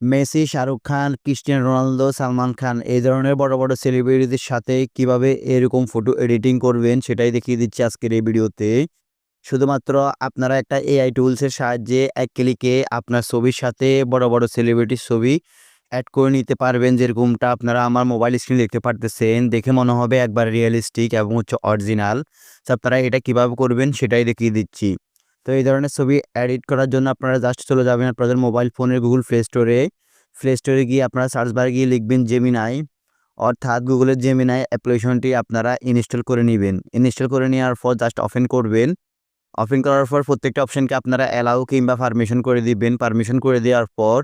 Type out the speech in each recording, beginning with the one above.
Messi, Shahrukh Khan, Cristiano Ronaldo, Salman Khan এই ধরনের বড়, বড় সেলিব্রিটিদের সাথে কীভাবে এরকম ফটো এডিটিং করবেন সেটাই দেখিয়ে দিচ্ছি আজকের এই ভিডিওতে। শুধুমাত্র আপনারা একটা এআই টুলসের সাহায্যে এক ক্লিকে আপনার ছবির সাথে বড়, বড় সেলিব্রিটির ছবি অ্যাড করে নিতে পারবেন। যেরকমটা আপনারা আমার মোবাইল স্ক্রিনে দেখতে পারতেছেন। দেখে মনে হবে একবার রিয়ালিস্টিক এবং হচ্ছে অরিজিনাল। তো আপনারা এটা কীভাবে করবেন সেটাই দেখিয়ে দিচ্ছি। তো এই ধরনের ছবি এডিট করার জন্য আপনারা জাস্ট চলে যাবেন আপনাদের মোবাইল ফোনের গুগল প্লে স্টোরে। প্লে স্টোরে গিয়ে আপনারা সার্চ বারে গিয়ে লিখবেন জেমিনাই অর্থাৎ গুগলের জেমিনাই অ্যাপ্লিকেশনটি আপনারা ইনস্টল করে নেবেন ইনস্টল করে নেওয়ার পর জাস্ট অফেন করবেন। অফেন করার পর প্রত্যেকটা অপশনকে আপনারা অ্যালাউ কিংবা পারমিশন করে দিবেন। পারমিশন করে দেওয়ার পর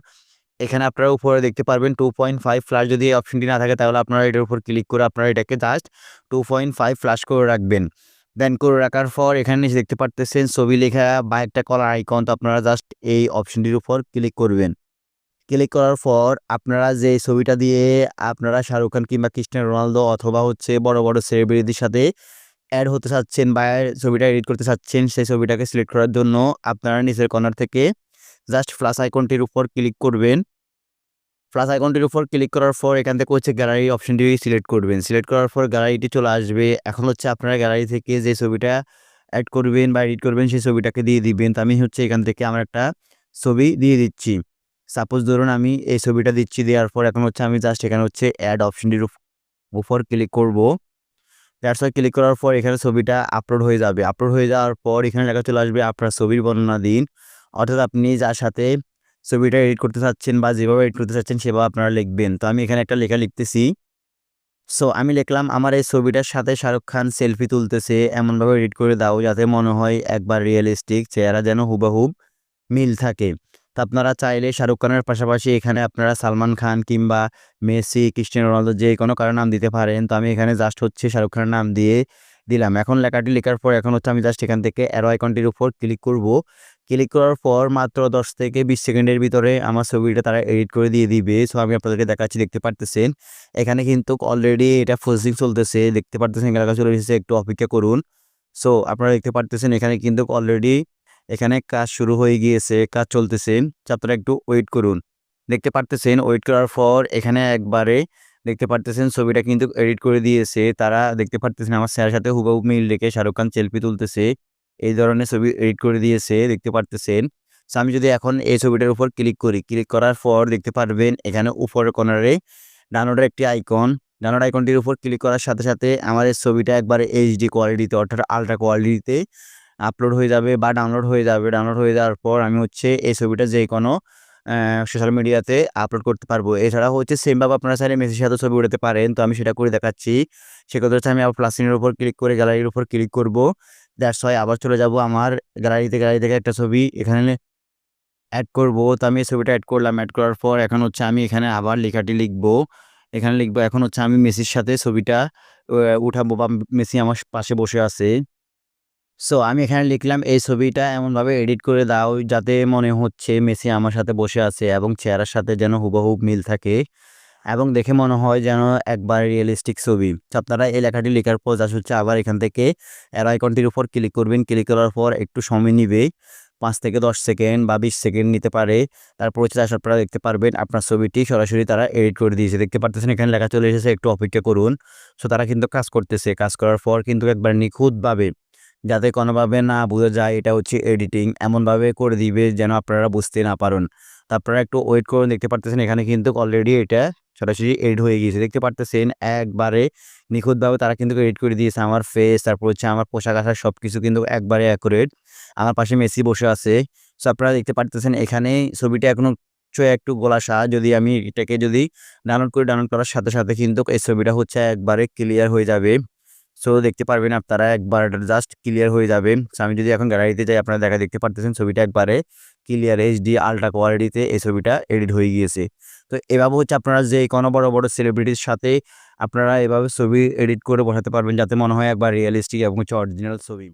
এখানে আপনারা উপরে দেখতে পারবেন 2.5 ফ্ল্যাশ যদি এই অপশনটি না থাকে তাহলে আপনারা এটার উপর ক্লিক করে আপনারা এটাকে জাস্ট 2.5 ফ্ল্যাশ করে রাখবেন। দেন করে রাখার পর এখানে দেখতে পারতেছেন ছবি লেখা বা একটা কলার আইকন তো আপনারা জাস্ট এই অপশনটির উপর ক্লিক করবেন। ক্লিক করার পর আপনারা যে ছবিটা দিয়ে আপনারা শাহরুখ খান কিংবা ক্রিস্টিয়ানো রোনালদো অথবা হচ্ছে বড়, বড় সেলিব্রিটিদের সাথে অ্যাড হতে চাচ্ছেন বা ছবিটা এডিট করতে চাচ্ছেন সেই ছবিটাকে সিলেক্ট করার জন্য আপনারা নিচের কর্নার থেকে জাস্ট প্লাস আইকনটির উপর ক্লিক করবেন। প্লাস আইকনটির উপর ক্লিক করার পর এখান থেকে হচ্ছে গ্যালারি অপশনটি সিলেক্ট করবেন। সিলেক্ট করার পর গ্যালারিটি চলে আসবে। এখন হচ্ছে আপনারা গ্যালারি থেকে যে ছবিটা অ্যাড করবেন বা এডিট করবেন, সেই ছবিটাকে দিয়ে দিবেন। তো আমি হচ্ছে এখান থেকে আমার একটা ছবি দিয়ে দিচ্ছি। সাপোজ ধরুন আমি এই ছবিটা দিচ্ছি, দেওয়ার পর এখন হচ্ছে আমি জাস্ট এখানে হচ্ছে অ্যাড অপশনটির উপর ক্লিক করব। দ্যাটস ওয়াই ক্লিক করার পর এখানে ছবিটা আপলোড হয়ে যাবে। আপলোড হয়ে যাওয়ার পর এখানে লেখা চলে আসবে, আপনার ছবির বর্ণনা দিন। অর্থাৎ আপনি যার সাথে ছবিটা এডিট করতে চাচ্ছেন বা যেভাবে এডিট করতে চাচ্ছেন সেভাবে আপনারা লিখবেন। তো আমি এখানে একটা লেখা লিখতেছি। সো আমি লিখলাম আমার এই ছবিটার সাথে শাহরুখ খান সেলফি তুলতেছে এমনভাবে এডিট করে দাও যাতে মনে হয় একবার রিয়েলিস্টিক চেহারা যেন হুবহুব মিল থাকে। তো আপনারা চাইলে শাহরুখ খানের পাশাপাশি এখানে আপনারা সালমান খান কিংবা মেসি, ক্রিস্টিয়ানো রোনালদো যে কোনো কারও নাম দিতে পারেন। তো আমি এখানে জাস্ট হচ্ছে শাহরুখ খানের নাম দিয়ে দিলাম। এখন লেখাটি লেখার পর এখন হচ্ছে আমি জাস্ট এখান থেকে অ্যারো আইকনটির উপর ক্লিক করব। ক্লিক করার পর মাত্র 10 থেকে 20 সেকেন্ডের ভিতরে আমার ছবিটা তারা এডিট করে দিয়ে দিবে। সো আমি আপনাদেরকে দেখাচ্ছি দেখতে পারতেছেন। এখানে কিন্তু অলরেডি এটা প্রসেসিং চলতেছে। দেখতে পারতেছেন লেখা চলে এসেছে একটু অপেক্ষা করুন। সো আপনারা দেখতে পারতেছেন এখানে কিন্তু অলরেডি এখানে কাজ শুরু হয়ে গিয়েছে, কাজ চলতেছে। আপনারা একটু ওয়েট করুন। দেখতে পারতেছেন ওয়েট করার পর এখানে একবারে দেখতে পারতেছেন ছবিটা কিন্তু এডিট করে দিয়েছে। তারা দেখতে পারতেছেন আমার স্যারের সাথে হুবহু মিল রেখে শাহরুখ খান সেলফি তুলতেছে। এই ধরনের ছবি এডিট করে দিয়েছে দেখতে পারতেছেন। সো আমি যদি এখন এই ছবিটার উপর ক্লিক করি, ক্লিক করার পর দেখতে পারবেন এখানে উপরের কর্নারে ডাউনলোডের একটি আইকন। ডাউনলোড আইকনটির উপর ক্লিক করার সাথে, সাথে আমার এই ছবিটা একবারে এইচডি কোয়ালিটিতে অর্থাৎ আলট্রা কোয়ালিটিতে আপলোড হয়ে যাবে বা ডাউনলোড হয়ে যাবে। ডাউনলোড হয়ে যাওয়ার পর আমি হচ্ছে এই ছবিটা যে কোনো সোশ্যাল মিডিয়াতে আপলোড করতে পারব। এছাড়াও হচ্ছে সেমভাবে আপনারা চাইলে মেসির সাথে ছবি উঠাতে পারেন। তো আমি সেটা করে দেখাচ্ছি। সেক্ষেত্রে হচ্ছে আমি আবার প্লাস চিহ্নের উপর ক্লিক করে গ্যালারির উপর ক্লিক করব। দ্যাটস ওয়াই আবার চলে যাব আমার গ্যালারিতে, গ্যালারি থেকে একটা ছবি এখানে অ্যাড করব। তো আমি এই ছবিটা অ্যাড করলাম। অ্যাড করার পর এখন হচ্ছে আমি এখানে আবার লেখাটি লিখব। এখানে লিখব এখন হচ্ছে আমি মেসির সাথে ছবিটা উঠাবো বা মেসি আমার পাশে বসে আছে। সো আমি এখানে লিখলাম এই ছবিটা এমনভাবে এডিট করে দাও যাতে মনে হচ্ছে মেসি আমার সাথে বসে আছে এবং চেহারার সাথে যেন হুবহুব মিল থাকে এবং দেখে মনে হয় যেন একবার রিয়েলিস্টিক ছবি। আপনারা এই লেখাটি লেখার পর জাস্ট হচ্ছে আবার এখান থেকে অ্যারো আইকনটির উপর ক্লিক করবেন। ক্লিক করার পর একটু সময় নিবে। পাঁচ থেকে 10 সেকেন্ড বা 20 সেকেন্ড নিতে পারে। তারপর হচ্ছে আসার পরে দেখতে পারবেন আপনার ছবিটি সরাসরি তারা এডিট করে দিয়েছে। দেখতে পারতেছেন এখানে লেখা চলে এসেছে, একটু অপেক্ষা করুন। সো তারা কিন্তু কাজ করতেছে। কাজ করার পর কিন্তু একবার নিখুঁতভাবে যাতে কোনোভাবে না বোঝা যায় এটা হচ্ছে এডিটিং এমনভাবে করে দিবে যেন আপনারা বুঝতে না পারেন। আপনারা একটু ওয়েট করুন দেখতে পারতেছেন এখানে কিন্তু অলরেডি এটা সরাসরি এডিট হয়ে গিয়েছে। দেখতে পারতেছেন একবারে নিখুঁতভাবে তারা কিন্তু এডিট করে দিয়েছে আমার ফেস তারপর হচ্ছে আমার পোশাক-আশাক সবকিছু কিন্তু একবারে অ্যাকুরেট। আমার পাশে মেসি বসে আছে। সো আপনারা দেখতে পারতেছেন এখানে ছবিটা এখনও এখনও একটু গোলাসা যদি আমি এটাকে যদি ডাউনলোড করি ডাউনলোড করার সাথে, সাথে কিন্তু এই ছবিটা হচ্ছে একবারে ক্লিয়ার হয়ে যাবে। সো দেখতে পারবেন আপনারা একবার জাস্ট ক্লিয়ার হয়ে যাবে। আমি যদি এখন গ্যালারিতে যাই আপনারা দেখা দেখতে পারতেছেন ছবিটা একবারে ক্লিয়ার এইচডি আল্ট্রা কোয়ালিটিতে এই ছবিটা এডিট হয়ে গিয়েছে। তো এভাবে হচ্ছে আপনারা যে কোনো বড়, বড় সেলিব্রিটির সাথে আপনারা এভাবে ছবি এডিট করে বসাতে পারবেন যাতে মনে হয় একবার রিয়েলিস্টিক এবং হচ্ছে অরিজিনাল ছবি।